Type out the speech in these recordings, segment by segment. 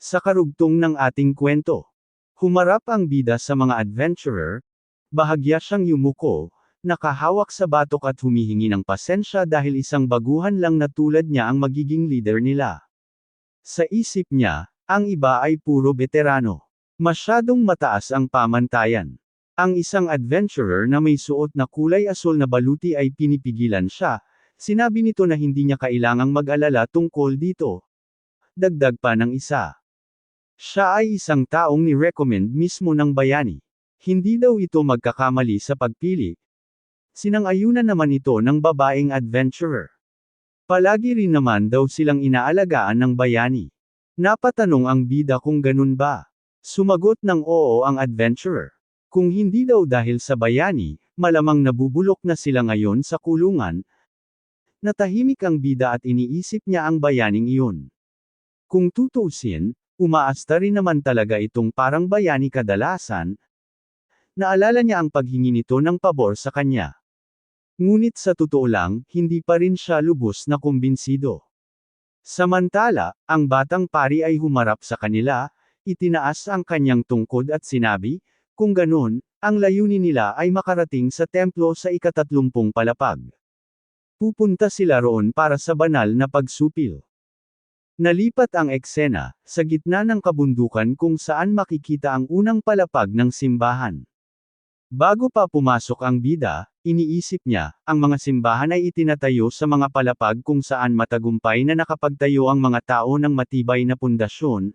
Sa karugtong ng ating kwento, humarap ang bida sa mga adventurer, bahagya siyang yumuko, nakahawak sa batok at humihingi ng pasensya dahil isang baguhan lang na tulad niya ang magiging leader nila. Sa isip niya, ang iba ay puro veterano. Masyadong mataas ang pamantayan. Ang isang adventurer na may suot na kulay asul na baluti ay pinipigilan siya, sinabi nito na hindi niya kailangang mag-alala tungkol dito. Dagdag pa ng isa. Siya ay isang taong ni-recommend mismo ng bayani. Hindi daw ito magkakamali sa pagpili. Sinang-ayunan naman ito ng babaeng adventurer. Palagi rin naman daw silang inaalagaan ng bayani. Napatanong ang bida kung ganun ba. Sumagot ng oo ang adventurer. Kung hindi daw dahil sa bayani, malamang nabubulok na sila ngayon sa kulungan. Natahimik ang bida at iniisip niya ang bayaning iyon. Kung tutusin, umaasta rin naman talaga itong parang bayani kadalasan. Naalala niya ang paghingi nito ng pabor sa kanya. Ngunit sa totoo lang, hindi pa rin siya lubos na kumbinsido. Samantala, ang batang pari ay humarap sa kanila, itinaas ang kanyang tungkod at sinabi, kung ganun, ang layunin nila ay makarating sa templo sa ikatatlumpung palapag. Pupunta sila roon para sa banal na pagsupil. Nalipat ang eksena, sa gitna ng kabundukan kung saan makikita ang unang palapag ng simbahan. Bago pa pumasok ang bida, iniisip niya, ang mga simbahan ay itinatayo sa mga palapag kung saan matagumpay na nakapagtayo ang mga tao ng matibay na pundasyon.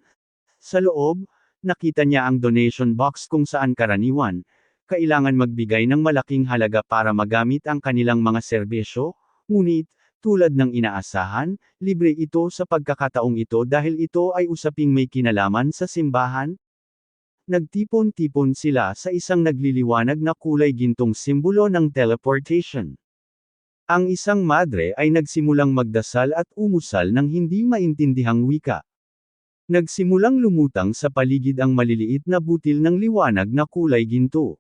Sa loob, nakita niya ang donation box kung saan karaniwan, kailangan magbigay ng malaking halaga para magamit ang kanilang mga serbisyo, ngunit, tulad ng inaasahan, libre ito sa pagkakataong ito dahil ito ay usaping may kinalaman sa simbahan, Nagtipon-tipon sila sa isang nagliliwanag na kulay gintong simbolo ng teleportation. Ang isang madre ay nagsimulang magdasal at umusal ng hindi maintindihang wika. Nagsimulang lumutang sa paligid ang maliliit na butil ng liwanag na kulay ginto.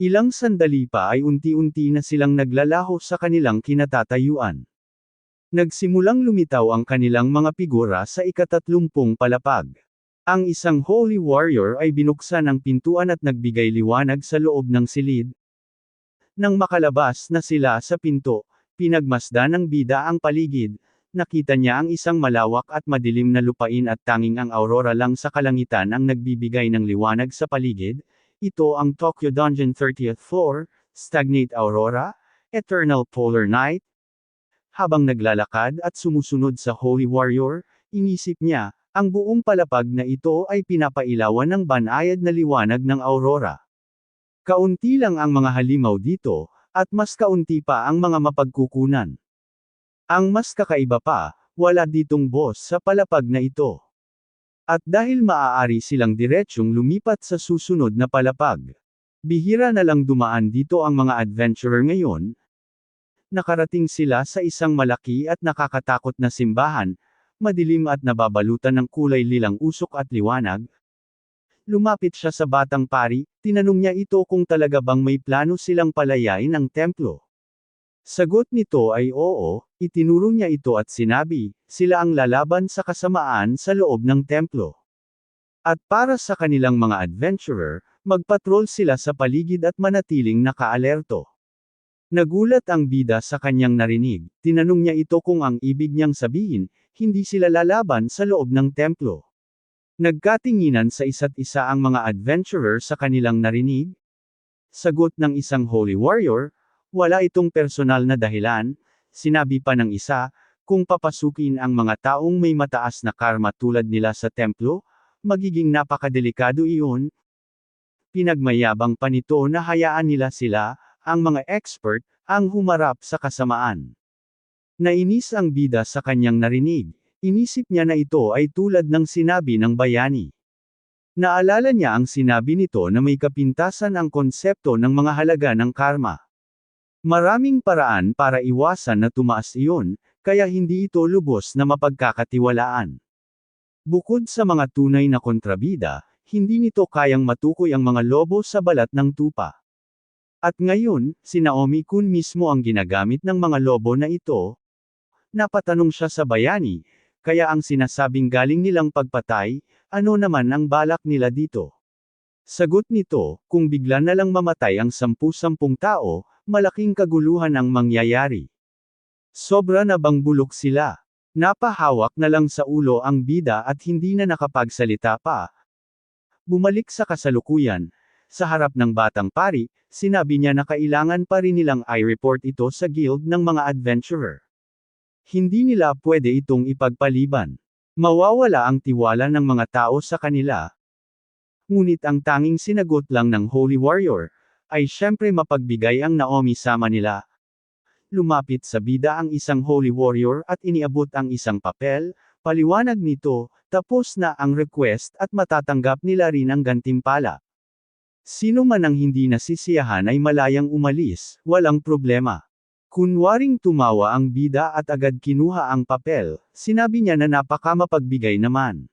Ilang sandali pa ay unti-unti na silang naglalaho sa kanilang kinatatayuan. Nagsimulang lumitaw ang kanilang mga figura sa ikatatlumpung palapag. Ang isang holy warrior ay binuksan ang pintuan at nagbigay liwanag sa loob ng silid. Nang makalabas na sila sa pinto, pinagmasdan ng bida ang paligid, nakita niya ang isang malawak at madilim na lupain at tanging ang aurora lang sa kalangitan ang nagbibigay ng liwanag sa paligid. Ito ang Tokyo Dungeon 30th floor, Stagnate Aurora, Eternal Polar Night. Habang naglalakad at sumusunod sa Holy Warrior, inisip niya, ang buong palapag na ito ay pinapailawan ng banayad na liwanag ng aurora. Kaunti lang ang mga halimaw dito, at mas kaunti pa ang mga mapagkukunan. Ang mas kakaiba pa, wala ditong boss sa palapag na ito. At dahil maaari silang diretsyong lumipat sa susunod na palapag. Bihira na lang dumaan dito ang mga adventurer ngayon. Nakarating sila sa isang malaki at nakakatakot na simbahan, madilim at nababalutan ng kulay lilang usok at liwanag. Lumapit siya sa batang pari, tinanong niya ito kung talaga bang may plano silang palayain ang templo. Sagot nito ay oo, itinuro niya ito at sinabi, sila ang lalaban sa kasamaan sa loob ng templo. At para sa kanilang mga adventurer, magpatrol sila sa paligid at manatiling nakaalerto. Nagulat ang bida sa kanyang narinig, tinanong niya ito kung ang ibig niyang sabihin, hindi sila lalaban sa loob ng templo. Nagkatinginan sa isa't isa ang mga adventurer sa kanilang narinig. Sagot ng isang holy warrior, wala itong personal na dahilan, sinabi pa ng isa, kung papasukin ang mga taong may mataas na karma tulad nila sa templo, magiging napakadelikado iyon. Pinagmayabang pa nito na hayaan nila sila, ang mga expert, ang humarap sa kasamaan. Nainis ang bida sa kanyang narinig. Inisip niya na ito ay tulad ng sinabi ng bayani. Naalala niya ang sinabi nito na may kapintasan ang konsepto ng mga halaga ng karma. Maraming paraan para iwasan na tumaas iyon, kaya hindi ito lubos na mapagkakatiwalaan. Bukod sa mga tunay na kontrabida, hindi nito kayang matukoy ang mga lobo sa balat ng tupa. At ngayon, si Naomi Kun mismo ang ginagamit ng mga lobo na ito, Napatanong siya sa bayani, kaya ang sinasabing galing nilang pagpatay, ano naman ang balak nila dito? Sagot nito, kung bigla na lang mamatay ang sampu-sampung tao, malaking kaguluhan ang mangyayari. Sobra na bang bulok sila? Napahawak na lang sa ulo ang bida at hindi na nakapagsalita pa. Bumalik sa kasalukuyan. Sa harap ng batang pari, sinabi niya na kailangan pa rin nilang i-report ito sa guild ng mga adventurer. Hindi nila pwede itong ipagpaliban. Mawawala ang tiwala ng mga tao sa kanila. Ngunit ang tanging sinagot lang ng Holy Warrior, ay syempre mapagbigay ang Naomi sama nila. Lumapit sa bida ang isang Holy Warrior at iniabot ang isang papel, paliwanag nito, tapos na ang request at matatanggap nila rin ang gantimpala. Sino man ang hindi nasisiyahan ay malayang umalis, walang problema. Kunwaring tumawa ang bida at agad kinuha ang papel, sinabi niya na napakamapagbigay naman.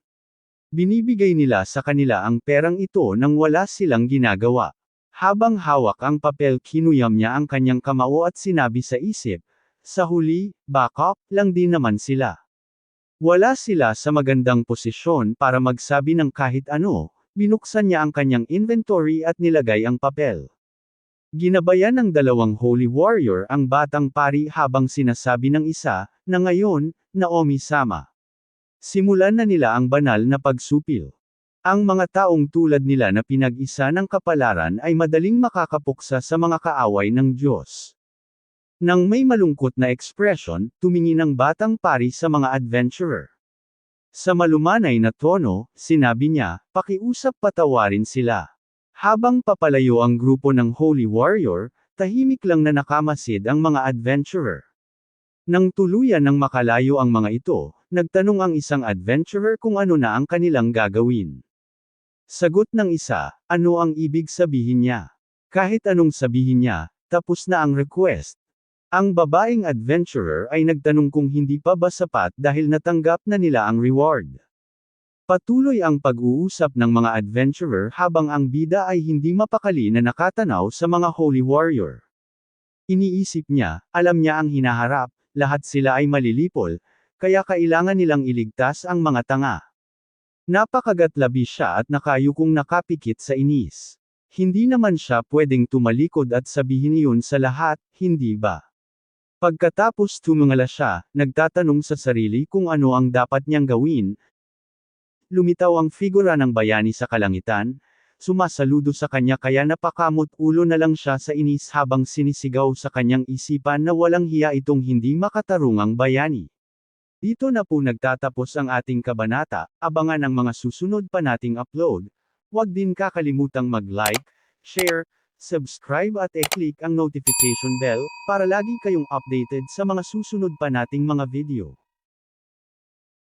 Binibigay nila sa kanila ang perang ito nang wala silang ginagawa. Habang hawak ang papel kinuyam niya ang kanyang kamao at sinabi sa isip, sa huli, backup lang din naman sila. Wala sila sa magandang posisyon para magsabi ng kahit ano, binuksan niya ang kanyang inventory at nilagay ang papel. Ginabayan ng dalawang holy warrior ang batang pari habang sinasabi ng isa, na ngayon, Naomi sama. Simulan na nila ang banal na pagsupil. Ang mga taong tulad nila na pinag-isa ng kapalaran ay madaling makakapuksa sa mga kaaway ng Diyos. Nang may malungkot na ekspresyon, tumingin ang batang pari sa mga adventurer. Sa malumanay na tono, sinabi niya, pakiusap patawarin sila. Habang papalayo ang grupo ng Holy Warrior, tahimik lang na nakamasid ang mga adventurer. Nang tuluyan ng makalayo ang mga ito, nagtanong ang isang adventurer kung ano na ang kanilang gagawin. Sagot ng isa, ano ang ibig sabihin niya? Kahit anong sabihin niya, tapos na ang request. Ang babaeng adventurer ay nagtanong kung hindi pa ba sapat dahil natanggap na nila ang reward. Patuloy ang pag-uusap ng mga adventurer habang ang bida ay hindi mapakali na nakatanaw sa mga holy warrior. Iniisip niya, alam niya ang hinaharap, lahat sila ay malilipol, kaya kailangan nilang iligtas ang mga tanga. Napakagatlabi siya at nakayukong nakapikit sa inis. Hindi naman siya pwedeng tumalikod at sabihin iyon sa lahat, hindi ba? Pagkatapos tumungala siya, nagtatanong sa sarili kung ano ang dapat niyang gawin. Lumitaw ang figura ng bayani sa kalangitan, sumasaludo sa kanya kaya napakamot ulo na lang siya sa inis habang sinisigaw sa kanyang isipan na walang hiya itong hindi makatarungang bayani. Dito na po nagtatapos ang ating kabanata, abangan ang mga susunod pa nating upload. Huwag din kakalimutang mag-like, share, subscribe at e-click ang notification bell, para lagi kayong updated sa mga susunod pa nating mga video.